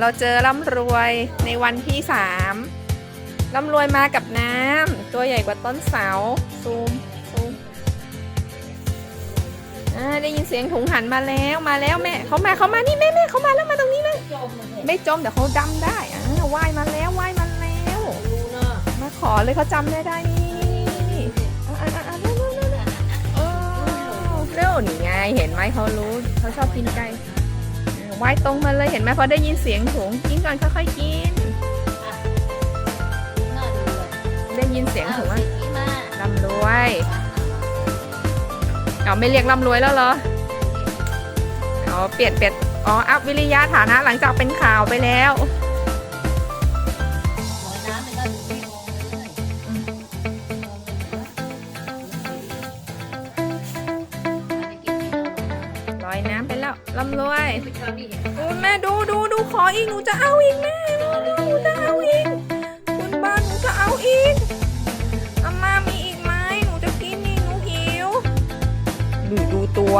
เราเจอร่ำรวยในวันที่สามร่ำรวยมากับน้ำตัวใหญ่กว่าต้นเสาซูมซูมได้ยินเสียงถุงหันมาแล้วมาแล้วแม่เขามาเขามานี่แม่แม่เขามาแล้วมาตรงนี้นะจมเลยไม่จมเดี๋ยวเขาดำได้อ่าว่ายมาแล้วว่ายมาแล้วมาขอเลยเขาจำได้ได้นี่เร็วนี่ไงเห็นไหมเขารู้เขาชอบกินไก่ ว่ายตรงมาเลยเห็นไหมพอได้ยินเสียงถุงกินก่อนค่อยๆกิน ได้ยินเสียงถุงร่ำรวยเอาไม่เรียกร่ำรวยแล้วเหรออ๋อเปลี่ยนเปลี่ยนอ๋ออัพวิริยะฐานะหลังจากเป็นข่าวไปแล้ว ลอยน้ำไปแล้วร่ำรวยไปชอบนี่เห็นโอ้แม่ดูดูดูขออีกหนูจะเอาอีกแม่หนูจะเอาอีกคุณบ้านหนูจะเอาอีกอาม่ามีอีกไหมหนูจะกินอีกหนูหิวดูดูตัว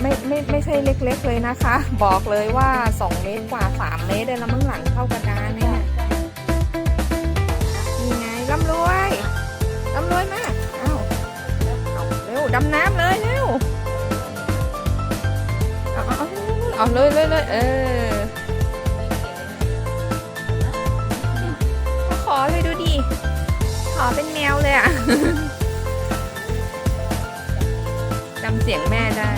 ไม่ไม่ไม่ใช่เล็กๆเลยนะคะ บอกเลยว่า 2 เมตรกว่า 3 เมตรเลยแล้วมั้งหลังเข้ากระดานเนี่ยนี่ไงร่ำรวยร่ำรวยมากเอ้าเอาเร็วดำน้ำ เอาเลยเลยเลยเออขอเลยดูดิ ขอเป็นแมวเลยอะจำเสียงแม่ได้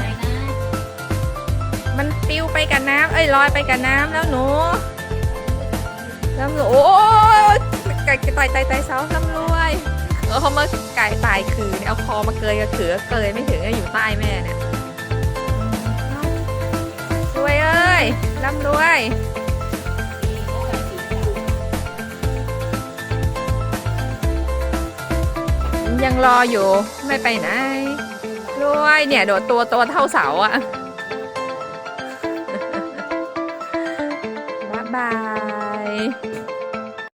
มันปลิวไปกับน้ำเอ้ยลอยไปกับน้ำแล้วหนูแล้วหนูโอ้ยไก่ไต่ไต่ไต่เสาลำรวยเออเขามาไก่ตายคือเนี่ยเอาคอมาเกยกับเขือเกยไม่ถึงก็อยู่ใต้แม่เนี่ย ด้วย ยังรออยู่ไม่ไปไหนด้วยเนี่ยโดดตัวตัวเท่าเสาอะบ๊ายบาย